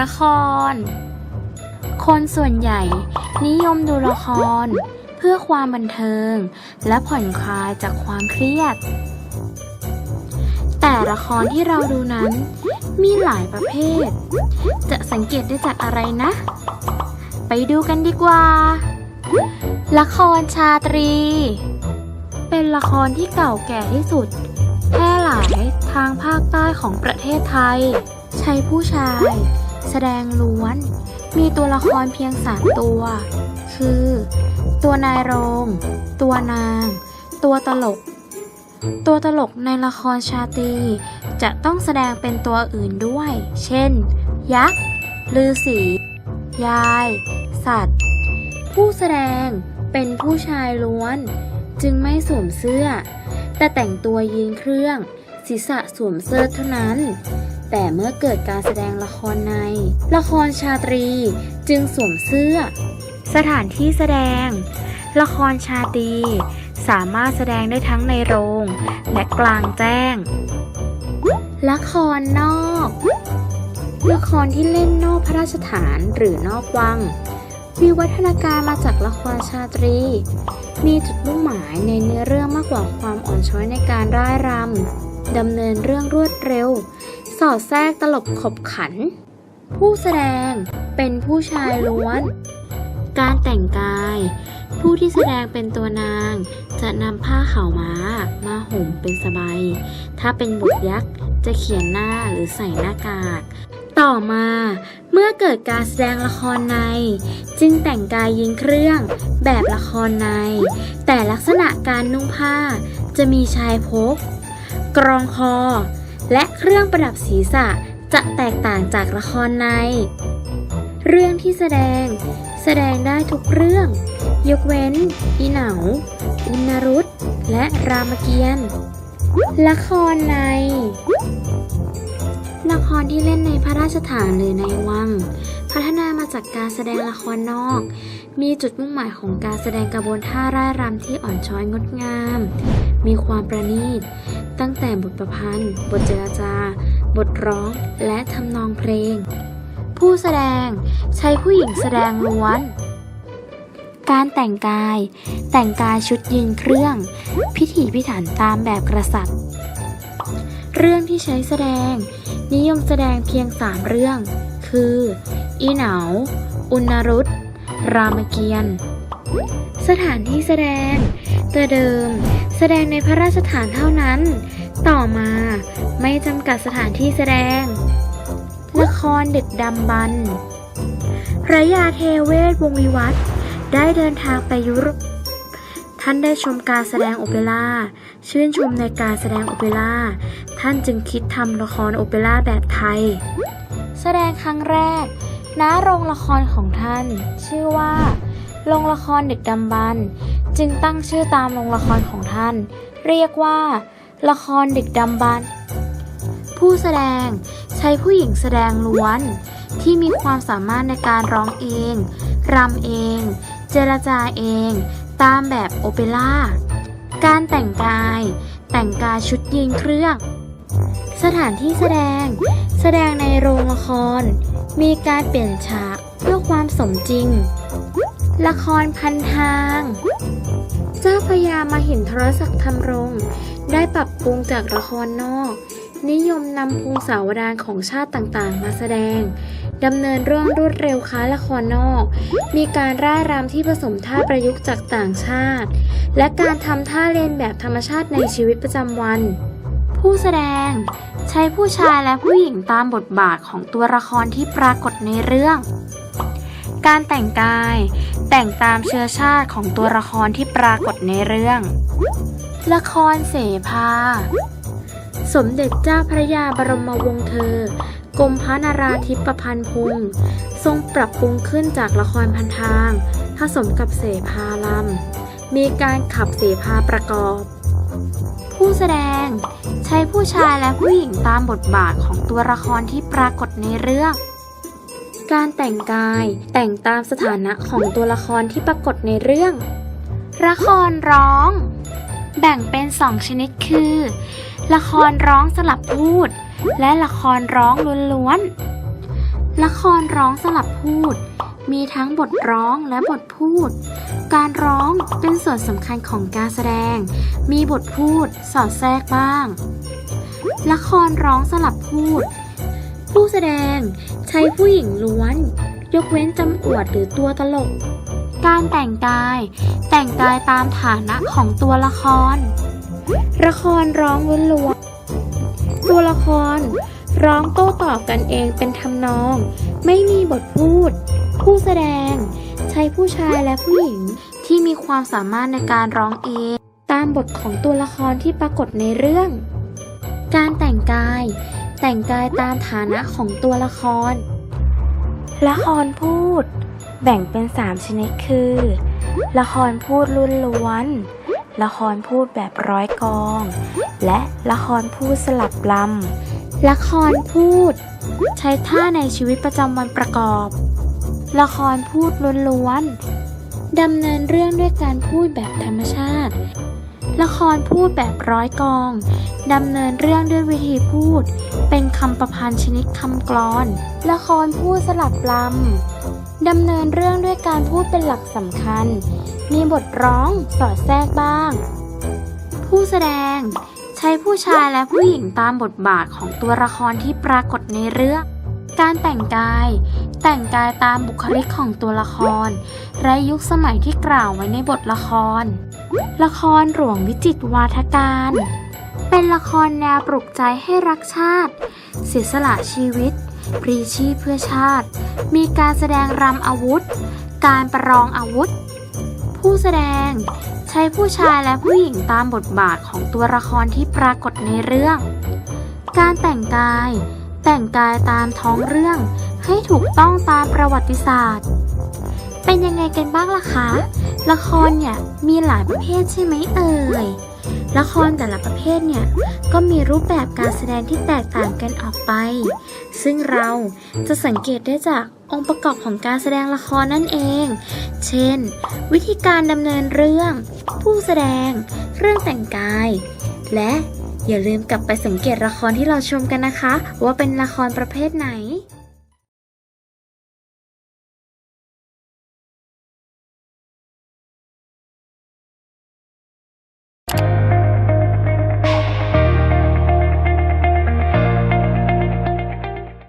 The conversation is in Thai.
ละคร คนส่วนใหญ่นิยมดูละคร เพื่อความบันเทิง และผ่อนคลายจากความเครียด แต่ละครที่เราดูนั้น มีหลายประเภท จะสังเกตได้จากอะไรนะ ไปดูกันดีกว่า ละครชาตรี เป็นละครที่เก่าแก่ที่สุดแพร่หลายทางภาคใต้ของประเทศไทย ใช้ผู้ชาย แสดงล้วน มีตัวละครเพียงสามตัว คือ ตัวนายโรง ตัวนาง ตัวตลก ตัวตลกในละครชาตรีจะต้องแสดงเป็นตัวอื่นด้วย เช่น ยักษ์ฤาษียาย สัตว์ ผู้แสดงเป็นผู้ชายล้วน จึงไม่สวมเสื้อ แต่แต่งตัวยืนเครื่อง ศีรษะสวมเสื้อเท่านั้น แต่เมื่อเกิดการแสดงละครใน ละครชาตรีจึงสวมเสื้อ สถานที่แสดง ละครชาตรีสามารถแสดงได้ทั้งในโรง และกลางแจ้ง ละครนอก ละครที่เล่นนอกพระราชฐานหรือนอกวัง วิวัฒนาการมาจากละครชาตรี มีจุดมุ่งหมายในเนื้อเรื่องมากกว่าความอ่อนช้อยในการร่ายรำดำเนินเรื่องรวดเร็ว สอดแทรกตลบขบขัน ผู้แสดงเป็นผู้ชายล้วน การแต่งกาย ผู้ที่แสดงเป็นตัวนาง จะนำผ้าขาวม้ามาห่มเป็นสบาย ถ้าเป็นบทยักษ์จะเขียนหน้าหรือใส่หน้ากาก ต่อมาเมื่อเกิดการแสดงละครใน จึงแต่งกายยิงเครื่องแบบละครใน แต่ลักษณะการนุ่งผ้าจะมีชายพก กรองคอ และเครื่องประดับศีรษะจะแตกต่างจากละครใน เรื่องที่แสดง แสดงได้ทุกเรื่อง ยกเว้น อีเหนาอุณรุตและรามเกียรติ์ละครใน ละครที่เล่นในพระราชฐานหรือในวัง พัฒนามาจากการแสดงละครนอก มีจุดมุ่งหมายของการแสดงกระบวนท่าร่ายรำที่อ่อนช้อยงดงาม มีความประณีต ตั้งแต่บทประพันธ์ บทเจรจา บทร้อง และทำนองเพลง ผู้แสดงใช้ผู้หญิงแสดงล้วนการแต่งกาย แต่งกายชุดยืนเครื่อง พิถีพิถันตามแบบกษัตริย์ เรื่องที่ใช้แสดง นิยมแสดงเพียงสามเรื่อง คือ อีเหนา อุณรุตรามเกียรติ์สถานที่แสดง แต่เดิม แสดงในพระราชฐานเท่านั้น ต่อมาไม่จำกัดสถานที่แสดง ละครดึกดำบรรพ์พระยาเทเวศวงวิวัฒได้เดินทางไปยุโรป ท่านได้ชมการแสดงโอเปร่า ชื่นชมในการแสดงโอเปร่า ท่านจึงคิดทำละครโอเปร่าแบบไทย แสดงครั้งแรก ณ โรงละครของท่าน ชื่อว่า โรงละครดึกดำบรรพ์ จึงตั้งชื่อตามโรงละครของท่าน เรียกว่า ละครดึกดำบรรผู้แสดงใช้ผู้หญิงแสดงล้วน ที่มีความสามารถในการร้องเองรำเอง เจรจาเอง ตามแบบโอเปร่าการแต่งกาย แต่งกายชุดยืนเครื่อง สถานที่แสดง แสดงในโรงละคร มีการเปลี่ยนฉากเพื่อความสมจริง ละครพันทาง เจ้าพระยามาเหินทรศักดิ์ธรรมรง ได้ปรับปรุงจากละครนอก นิยมนำภูสาวดารของชาติต่างๆ มาแสดงดำเนินเรื่องรวดเร็วคล้ายละครนอก มีการร่ายรำที่ผสมท่าประยุกต์จากต่างชาติ และการทำท่าเลียนแบบธรรมชาติในชีวิตประจำวัน ผู้แสดง ใช้ผู้ชายและผู้หญิงตามบทบาทของตัวละครที่ปรากฏในเรื่อง การแต่งกาย แต่งตามเชื้อชาติของตัวละครที่ปรากฏในเรื่อง ละครเสภา สมเด็จเจ้าพระยาบรมวงศ์เธอกรมพระนาราธิปพันธ์พงศ์ทรงปรับปรุงขึ้นจากละครพันทาง ผสมกับเสภาลำ มีการขับเสภาประกอบ ผู้แสดงใช้ผู้ชายและผู้หญิงตามบทบาทของตัวละครที่ปรากฏในเรื่อง การแต่งกายแต่งตามสถานะของตัวละครที่ปรากฏในเรื่อง ละครร้อง แบ่งเป็นสองชนิดคือ ละครร้องสลับพูด และละครร้องล้วนๆ ละครร้องสลับพูด มีทั้งบทร้องและบทพูด การร้องเป็นส่วนสำคัญของการแสดง มีบทพูดสอดแทรกบ้าง ละครร้องสลับพูด ผู้แสดงใช้ผู้หญิงล้วน ยกเว้นจำอวดหรือตัวตลก การแต่งกาย แต่งกายตามฐานะของตัวละคร ละครร้องล้วนๆตัวละครร้องโต้ตอบกันเองเป็นทำนอง ไม่มีบทพูด ผู้แสดง ใช้ผู้ชายและผู้หญิงที่มีความสามารถในการร้องเอง ตามบทของตัวละครที่ปรากฏในเรื่อง การแต่งกาย แต่งกายตามฐานะของตัวละคร ละครพูด แบ่งเป็น3ชนิดคือ ละครพูดรุ่นล้วน ละครพูดแบบร้อยกอง และละครพูดสลับลละครพูด ใช้ท่าในชีวิตประจำวันประกอบ ละครพูดล้วนๆดำเนินเรื่องด้วยการพูดแบบธรรมชาติละครพูดแบบร้อยกอง ดำเนินเรื่องด้วยวิธีพูด เป็นคำประพันธ์ชนิดคำกลอน ละครพูดสลับลำ ดำเนินเรื่องด้วยการพูดเป็นหลักสำคัญ มีบทร้องสอดแทรกบ้าง ผู้แสดง ใช้ผู้ชายและผู้หญิงตามบทบาทของตัวละครที่ปรากฏในเรื่อง การแต่งกาย แต่งกายตามบุคลิกของตัวละคร และยุคสมัยที่กล่าวไว้ในบทละคร ละครหลวงวิจิตรวาทการ เป็นละครแนวปลุกใจให้รักชาติ เสียสละชีวิต ปรีชีพเพื่อชาติ มีการแสดงรำอาวุธ การประลองอาวุธ ผู้แสดงใช้ผู้ชายและผู้หญิงตามบทบาทของตัวละครที่ปรากฏในเรื่อง การแต่งกาย แต่งกายตามท้องเรื่องให้ถูกต้องตามประวัติศาสตร์ เป็นยังไงกันบ้างล่ะคะ ละครเนี่ยมีหลายประเภทใช่ไหมเอ่ย ละครแต่ละประเภทเนี่ย ก็มีรูปแบบการแสดงที่แตกต่างกันออกไป ซึ่งเราจะสังเกตได้จากองค์ประกอบของการแสดงละครนั่นเอง เช่น วิธีการดำเนินเรื่อง ผู้แสดง เครื่องแต่งกาย และอย่าลืมกลับไปสังเกตละครที่เราชมกันนะคะ ว่าเป็นละครประเภทไหน